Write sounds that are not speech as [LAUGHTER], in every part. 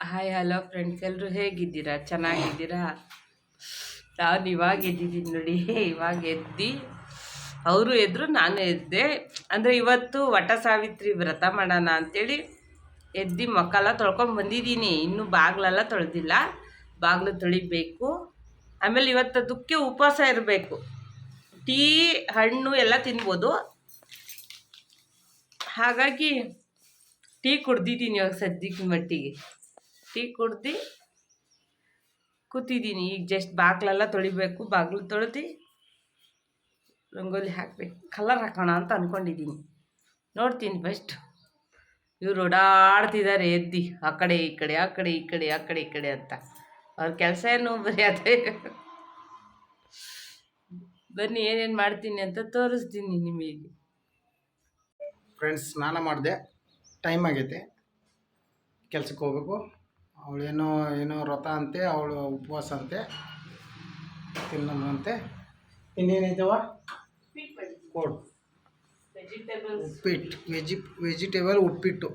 Hi hello friends ಎಲ್ಲರೂ ಹೇಗಿದ್ದೀರಾ? ಚೆನ್ನಾಗಿದ್ದೀರಾ? ನಾನು ಇವಾಗ ಎದ್ದಿದ್ದೀನಿ ನೋಡಿ. [LAUGHS] ಇವಾಗ ಎದ್ದು, ಅವರು ಎದ್ರು, ನಾನು ಎದ್ದೆ. ಅಂದರೆ ಇವತ್ತು ವಟ ಸಾವಿತ್ರಿ ವ್ರತ ಮಾಡೋಣ ಅಂಥೇಳಿ ಎದ್ದು ಮಕ್ಕಳ ತೊಳ್ಕೊಂಡು ಬಂದಿದ್ದೀನಿ. ಇನ್ನೂ ಬಾಗಿಲೆಲ್ಲ ತೊಳೆದಿಲ್ಲ. ಬಾಗಿಲು ತೊಳಿಬೇಕು. ಆಮೇಲೆ ಇವತ್ತು ಅದಕ್ಕೆ ಉಪವಾಸ ಇರಬೇಕು. ಟೀ, ಹಣ್ಣು ಎಲ್ಲ ತಿನ್ಬೋದು. ಹಾಗಾಗಿ ಟೀ ಕುಡ್ದಿದ್ದೀನಿ ಇವಾಗ ಸದ್ಯಕ್ಕೆ ಮಟ್ಟಿಗೆ. ಟೀ ಕುಡ್ದು ಕೂತಿದ್ದೀನಿ. ಈಗ ಜಸ್ಟ್ ಬಾಗ್ಲೆಲ್ಲ ತೊಳಿಬೇಕು. ಬಾಗ್ಲು ತೊಳೆದು ರಂಗೋಲಿ ಹಾಕ್ಬೇಕು. ಕಲರ್ ಹಾಕೋಣ ಅಂತ ಅಂದ್ಕೊಂಡಿದ್ದೀನಿ ನೋಡ್ತೀನಿ ಫಸ್ಟ್ ಇವ್ರು ಓಡಾಡ್ತಿದ್ದಾರೆ ಎದ್ದಿ. ಆ ಕಡೆ, ಈ ಕಡೆ, ಆ ಕಡೆ, ಈ ಕಡೆ, ಆ ಕಡೆ, ಈ ಕಡೆ ಅಂತ. ಅವ್ರ ಕೆಲಸ ಏನು? ಬರೀ ಅದೇ ಬನ್ನಿ, ಏನೇನು ಮಾಡ್ತೀನಿ ಅಂತ ತೋರಿಸ್ತೀನಿ ನಿಮಗೆ. ಫ್ರೆಂಡ್ಸ್ ಸ್ನಾನ ಮಾಡಿದೆ. ಟೈಮ್ ಆಗೈತೆ. ಕೆಲಸಕ್ಕೆ ಹೋಗ್ಬೇಕು. ಅವಳೇನೋ ಏನೋ ವ್ರತ ಅಂತೆ ಅವಳು ಉಪವಾಸ ಅಂತೆ ತಿನ್ನಂತೆ ಇನ್ನೇನೈತವ ಕೋಡ್. ಉಪ್ಪಿಟ್ಟು ವೆಜಿ ವೆಜಿಟೇಬಲ್ ಉಪ್ಪಿಟ್ಟು.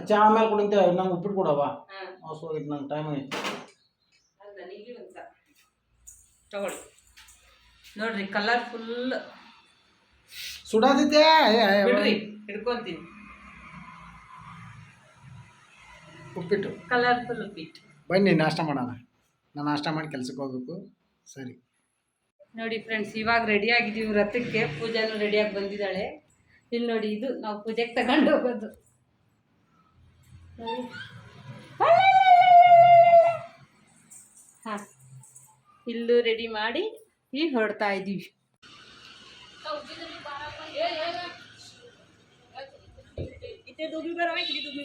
ಅಚ್ಚ ಆಮೇಲೆ ಕುಡಿಂತೆ ನಂಗೆ ಉಪ್ಪಿಟ್ಟು ಕೊಡವ ಹಾಂ ಹೋಗಿದ್ದು ನಂಗೆ ಟೈಮ್ ತಗೊಳ್ಳಿ. ನೋಡ್ರಿ ಕಲರ್ಫುಲ್ ಸುಡಾದಿದ್ದೆ ಬಿಡ್ರಿ ಹಿಡ್ಕೊಂತೀನಿ. ಉಪ್ಪಿಟ್ಟು. ಕಲರ್ಫುಲ್ ಉಪ್ಪಿಟ್ಟು. ಬನ್ನಿ ನಾಷ್ಟ ಮಾಡೋಣ. ನಾನು ನಾಷ್ಟ ಮಾಡಿ ಕೆಲಸಕ್ಕೆ ಹೋಗ್ಬೇಕು. ಸರಿ. ನೋಡಿ ಫ್ರೆಂಡ್ಸ್ ಇವಾಗ ರೆಡಿ ಆಗಿದ್ದೀವಿ ವ್ರತಕ್ಕೆ ಪೂಜಾನು ರೆಡಿಯಾಗಿ ಬಂದಿದ್ದಾಳೆ. ಇಲ್ಲಿ ನೋಡಿ ಇದು ನಾವು ಪೂಜೆಗೆ ತಗೊಂಡು ಹೋಗೋದು. ಹಾಂ. ಇಲ್ಲೂ ರೆಡಿ ಮಾಡಿ ಈಗ ಹೊರಡ್ತಾ ಇದ್ದೀವಿ ಇತ್ತೆ ದುಬಿ ಬರೋ ದುಬಿ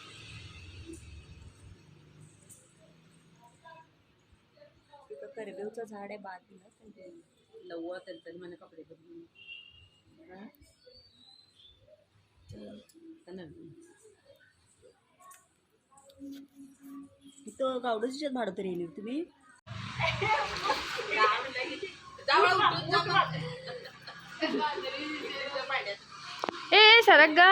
करवेवचं झाड आहे बाद दिलं पण ते लवळ त्यांचं मला कपडे बदलून इथं गावडोजीच्यात भाडं तरी येईल तुम्ही? ए सरक गा.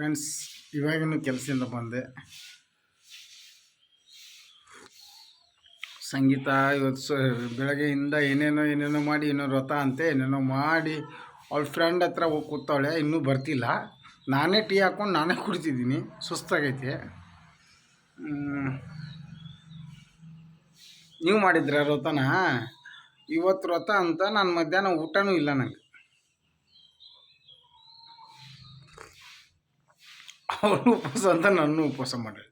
ಫ್ರೆಂಡ್ಸ್ ಇವಾಗಿನ ಕೆಲಸದಿಂದ ಬಂದೆ. ಸಂಗೀತ ಇವತ್ತು ಬೆಳಗ್ಗೆಯಿಂದ ಏನೇನೋ ಏನೇನೋ ಮಾಡಿ, ಏನೋ ವ್ರತ ಅಂತೆ, ಏನೇನೋ ಮಾಡಿ, ಅವ್ಳ ಫ್ರೆಂಡ್ ಹತ್ರ ಹೋಗಿ ಕೂತವಳೆ, ಇನ್ನೂ ಬರ್ತಿಲ್ಲ. ನಾನೇ ಟೀ ಹಾಕ್ಕೊಂಡು ನಾನೇ ಕುಡಿತಿದ್ದೀನಿ, ಸುಸ್ತಾಗೈತೆ. ನೀವು ಮಾಡಿದ್ರ ವ್ರತನ ಇವತ್ತು ವ್ರತ ಅಂತ, ನಾನು ಮಧ್ಯಾಹ್ನ ಊಟನೂ ಇಲ್ಲ ನಂಗೆ. ಅವಳು ಉಪವಾಸ ಅಂತ ನಾನು ಉಪವಾಸ ಮಾಡಿ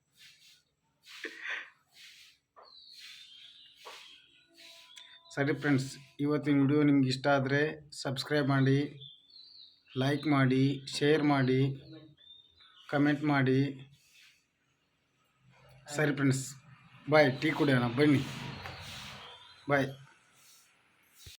ಸರಿ ಫ್ರೆಂಡ್ಸ್ ಇವತ್ತಿನ ವಿಡಿಯೋ ನಿಮ್ಗೆ ಇಷ್ಟ ಆದರೆ ಸಬ್ಸ್ಕ್ರೈಬ್ ಮಾಡಿ ಲೈಕ್ ಮಾಡಿ ಶೇರ್ ಮಾಡಿ ಕಮೆಂಟ್ ಮಾಡಿ. ಸರಿ ಫ್ರೆಂಡ್ಸ್ ಬಾಯ್ ಟೀ ಕುಡಿಯೋಣ, ಬನ್ನಿ. ಬಾಯ್